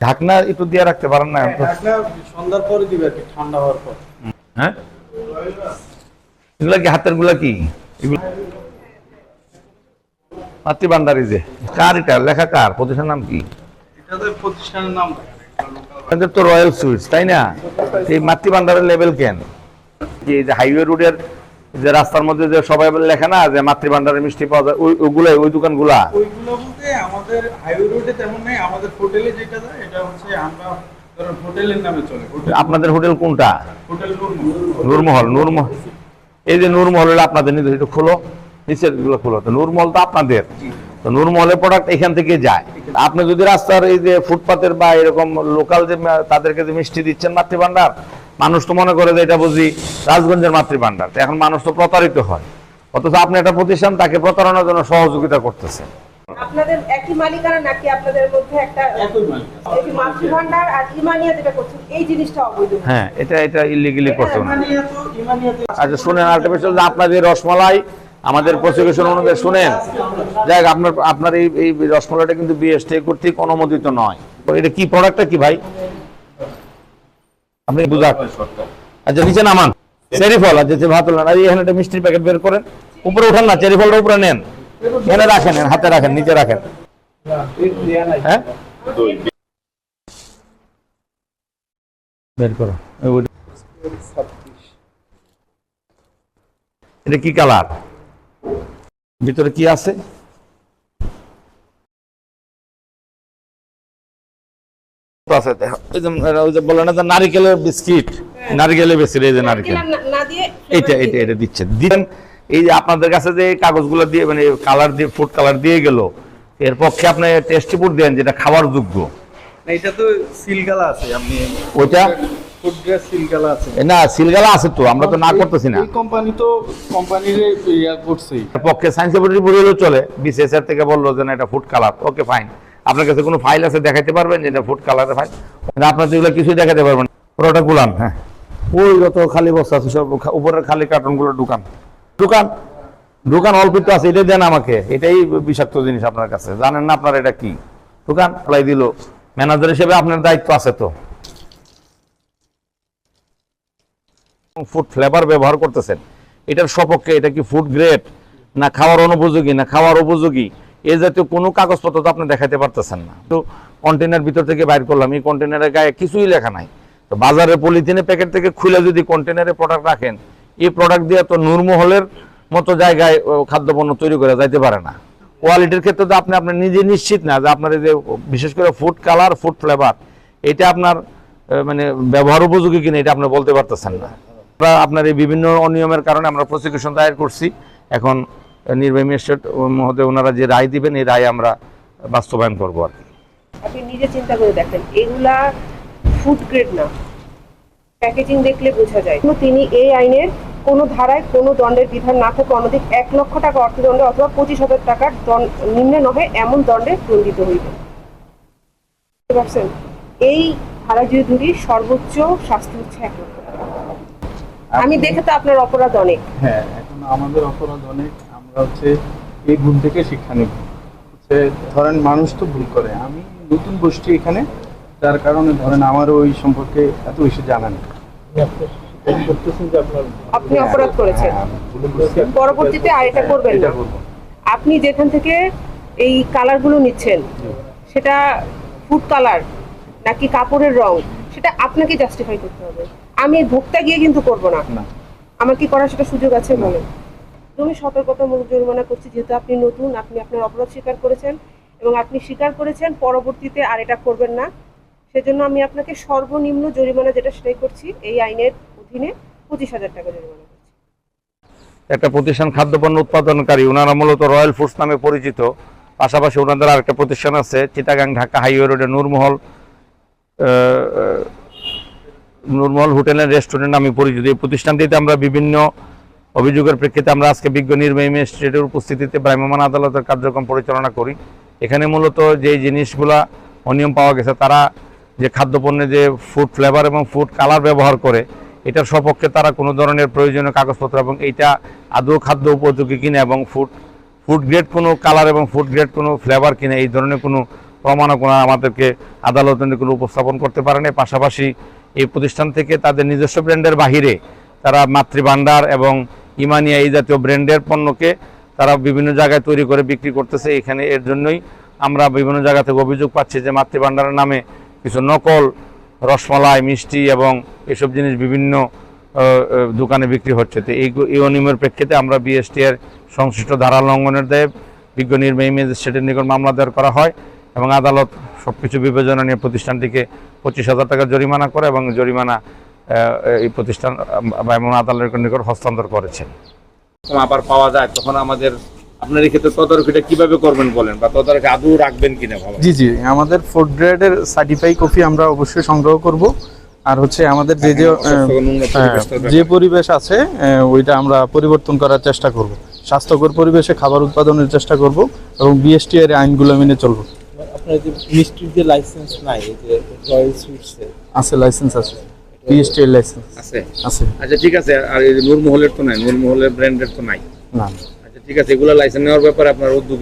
ঢাকনা একটু দিয়ে রাখতে পারেন না? ঢাকনা সন্ধ্যার পরে দিবে আর কি ঠান্ডা হওয়ার পর। হ্যাঁ? এগুলা কি হাতেরগুলা কি? এগুলো যে। কার এটা? লেখা কার? প্রতিষ্ঠানের নাম কি? প্রতিষ্ঠানের নাম। তো রয়্যাল সুইটস তাই না? এই মাতৃভান্ডারের লেভেল কেন? যে হাইওয়ে রোডের যে রাস্তার মধ্যে যে সবাই বলে লেখে না যে মাতৃভান্ডারের মিষ্টি পাওয়া যায় ওই ওগুলাই ওই দোকানগুলা? ওইগুলো বলতে আমাদের হাইওয়ে রোডে তেমন নেই আমাদের হোটেলে যেটা দেয় এটা হচ্ছে আমরা হোটেলের নামে চলে। আপনাদের হোটেল কোনটা? হোটেল নূরমহল নূরমহল। এই যে নূরমহল হলো আপনাদের নিজের খোলো। নিচেরগুলো খোলো। তো নূরমহল তো আপনাদের। তো নূরমহলের প্রোডাক্ট এখান থেকে যায়। আপনি যদি রাস্তার এই যে ফুটপাতের বা এরকম লোকাল যে তাদেরকে যে মিষ্টি দিচ্ছেন মাতৃভান্ডার মানুষ তো মনে করে যে এটা বুঝি রাজগঞ্জের মাতৃভান্ডার তো এখন মানুষ তো প্রতারিত হয়। অথচ আপনি একটা প্রতিষ্ঠান তাকে প্রতারণার জন্য সহযোগিতা করতেছেন। আপনাদের একই মালিকানা নাকি আপনাদের মধ্যে একটা একই মালিক এই যে মাতৃভান্ডার আর ইমানিয়া যেটা করছেন এই জিনিসটা অবৈধ। হ্যাঁ এটা এটা ইলিগেলি করতে না ইমানিয়া তো ইমানিয়াতে আচ্ছা শুনেন বিষয় আপনাদের রসমালাই আমাদের প্রসিকিউশন অনুযায়ী শুনেন। যাই হোক, আপনার আপনার এই রসমালাইটা কিন্তু বিএসটি কর্তৃক অনুমোদিত নয়। তো এটা কি প্রোডাক্টটা কি ভাই? আপনি বুঝা আচ্ছা নিচে নামান। চেরি ফল আচ্ছা ভাত এখানে একটা মিষ্টির প্যাকেট বের করেন। উপরে উঠান না, চেরি ফলটা উপরে নেন। এখানে রাখেন হাতে রাখেন, নিচে রাখেন। হ্যাঁ? বের করো। এটা কি কালার? ভিতরে কি আছে? তো আছে ওই যে- ওই যে বলে না যে নারিকেলের বিস্কিট? নারিকেলের বিস্কিট এই যে নারিকেল। এটা দিবেন এই যে আপনাদের কাছে যে কাগজগুলো দিয়ে মানে কালার দিয়ে ফুড কালার দিয়ে গেল এর পক্ষে আপনি টেস্ট রিপোর্ট দেন যেটা খাওয়ার যোগ্য। এটা তো সিলগালা আছে আপনি ওইটা? ফুড গ্রেস সিলগালা আছে। না সিলগালা আছে তো আমরা তো না করতেছি না। কোম্পানি তো কোম্পানির ইয়া পক্ষে সায়েন্স রিপোর্ট হলেও চলে থেকে বলল যে না এটা ফুড কালার ওকে ফাইন আপনার কাছে কোনো ফাইল আছে দেখাতে পারবেন যে এটা ফুড কালারের ফাইল আপনার তো এগুলো কিছুই দেখাতে পারবেন পুরোটা গুলান হ্যাঁ। ওই যত খালি বস্তা আছে সব উপরের খালি কার্টনগুলো দোকান। দোকান? দোকান অল্প একটু আছে এটাই দেন আমাকে। এটাই বিষাক্ত জিনিস আপনার কাছে। জানেন না আপনার এটা কি? দোকান ফ্লাই দিল। ম্যানেজার হিসেবে আপনার দায়িত্ব আছে তো। ফুড ফ্লেভার ব্যবহার করতেছেন। এটার সপক্ষে এটা কি ফুড গ্রেড না খাওয়ার অনুপযোগী, না খাওয়ার উপযোগী? এই জাতীয় কোনো কাগজপত্র তো আপনি দেখাতে পারতেছেন না। তো কন্টেনার ভিতর থেকে বাইর করলাম, এই কন্টেনারের গায়ে কিছুই লেখা নাই। তো বাজারে পলিথিনের প্যাকেট থেকে খুলে যদি কন্টেনারে প্রোডাক্ট রাখেন, এই প্রোডাক্ট দিয়ে তো নূরমহলের মতো জায়গায় খাদ্যপণ্য তৈরি করা যাইতে পারে না। কোয়ালিটির ক্ষেত্রে তো আপনি আপনার নিজে নিশ্চিত না যে আপনার এই যে, বিশেষ করে ফুড কালার ফুড ফ্লেভার এটা আপনার মানে ব্যবহার উপযোগী কিনা এটা আপনি বলতে পারতেছেন না। আপনার এই বিভিন্ন অনিয়মের কারণে আমরা প্রসিকিউশন দায়ের করছি। এখন নির্বাহী ম্যাজিস্ট্রেট মহোদয় ওনারা যে রায় দিবেন এই রায় আমরা বাস্তবায়ন করব আর কি। আপনি নিজে চিন্তা করে দেখেন এগুলা ফুড গ্রেড না। প্যাকেজিং দেখলে বোঝা যায়। কিন্তু তিনি এই আইনের কোনো ধারায় কোনো দণ্ডের বিধান না থাকে অনধিক এক লক্ষ টাকা অর্থদণ্ড অথবা পঁচিশ হাজার টাকার দণ্ড- নিম্নে নহে এমন দণ্ডে দণ্ডিত হইবে। বুঝতে পারছেন? এই ধারা যদি ধরি সর্বোচ্চ শাস্তি হচ্ছে এক লক্ষ টাকা। আমি দেখে তো আপনার অপরাধ অনেক। হ্যাঁ এখন আমাদের অপরাধ অনেক। আমরা হচ্ছে এই ভুল থেকে শিক্ষা নেব। হচ্ছে ধরেন মানুষ তো ভুল করে আমি নতুন গোষ্ঠী এখানে যার কারণে ধরেন আমারও ওই সম্পর্কে এত বেশি জানা নেই। আপনি অপরাধ করেছেন। পরবর্তীতে আর এটা করবেন না। আপনি যেখান থেকে এই কালারগুলো নিচ্ছেন সেটা ফুড কালার নাকি কাপড়ের রং সেটা আপনাকে জাস্টিফাই করতে হবে। আমি ভোক্তা গিয়ে কিন্তু করব না। আমার কি করার সেটা সুযোগ আছে বলেন? তুমি সতর্কতামূলক জরিমানা করছি, যেহেতু আপনি নতুন, আপনি আপনার অপরাধ স্বীকার করেছেন এবং আপনি স্বীকার করেছেন, পরবর্তীতে আর এটা করবেন না। সেজন্য আমি আপনাকে সর্বনিম্ন জরিমানা যেটা সেটাই করছি, এই আইনের অধীনে পঁচিশ হাজার টাকা জরিমানা করছি। একটা প্রতিষ্ঠান খাদ্যপণ্য উৎপাদনকারী ওনারা মূলত রয়্যাল ফুডস নামে পরিচিত। পাশাপাশি ওনাদের আরেকটা প্রতিষ্ঠান আছে, চিটাগাং ঢাকা হাইওয়ে রোডে Nurmahal Nurmahal hotel and restaurant নামে পরিচিত। এই প্রতিষ্ঠানটিতে আমরা বিভিন্ন অভিযোগের প্রেক্ষিতে আমরা আজকে বিজ্ঞ নির্বাহী ম্যাজিস্ট্রেটের উপস্থিতিতে ভ্রাম্যমাণ আদালতের কার্যক্রম পরিচালনা করি। এখানে মূলত যে জিনিসগুলা অনিয়ম পাওয়া গেছে, তারা যে খাদ্যপণ্যে যে ফুড ফ্লেভার এবং ফুড কালার ব্যবহার করে, এটার সপক্ষে তারা কোনো ধরনের প্রয়োজনীয় কাগজপত্র এবং এইটা আদৌ খাদ্য উপযোগী কিনা এবং ফুড ফুড গ্রেড কোনো কালার এবং ফুড গ্রেড কোনো ফ্লেভার কিনা, এই ধরনের কোনো প্রমাণও কোনো আমাদেরকে আদালতে কোনো উপস্থাপন করতে পারেনি। পাশাপাশি এই প্রতিষ্ঠান থেকে তাদের নিজস্ব ব্র্যান্ডের বাহিরে তারা মাতৃভাণ্ডার এবং ইমানিয়া এই জাতীয় ব্র্যান্ডের পণ্যকে তারা বিভিন্ন জায়গায় তৈরি করে বিক্রি করতেছে। এখানে এর জন্যই আমরা বিভিন্ন জায়গা থেকে অভিযোগ পাচ্ছি যে মাতৃভাণ্ডারের নামে কিছু নকল রসমালাই, মিষ্টি এবং এসব জিনিস বিভিন্ন দোকানে বিক্রি হচ্ছে। তো এই এই অনিয়মের প্রেক্ষিতে আমরা বিএসটি এর সংশ্লিষ্ট ধারা লঙ্ঘনের দেয় বিজ্ঞ নির্বাহী ম্যাজিস্ট্রেটের নিকট মামলা দায়ের করা হয় এবং আদালত সব কিছু বিবেচনা নিয়ে প্রতিষ্ঠানটিকে পঁচিশ হাজার টাকা জরিমানা করে এবং জরিমানা এই প্রতিষ্ঠান এবং আদালতের নিকট হস্তান্তর করেছে আবার পাওয়া যায় তখন আমাদের আপনার এই ক্ষেত্রে তদারকিটা কীভাবে করবেন বলেন? বা তদারকি আদৌ রাখবেন কিনা ভালো জি জি আমাদের ফুড গ্রেডের সার্টিফাই কপি আমরা অবশ্যই সংগ্রহ করব। আর হচ্ছে আমাদের যে যে হ্যাঁ, হ্যাঁ। যে পরিবেশ আছে আহ, ওইটা আমরা পরিবর্তন করার চেষ্টা করব। স্বাস্থ্যকর পরিবেশে খাবার উৎপাদনের চেষ্টা করব এবং বিএসটি এর আইনগুলো মেনে চলবো। আপনার যে মিষ্টির যে লাইসেন্স নাই এই যে রয়্যাল সুইটসে আছে লাইসেন্স আছে। বিএসটি লাইসেন্স আছে? আছে। আচ্ছা ঠিক আছে আর নূর মহলের তো নাই নূরমহলের ব্র্যান্ডের তো নাই। না আচ্ছা ঠিক আছে এগুলো লাইসেন্স নেওয়ার ব্যাপারে আপনার উদ্যোগ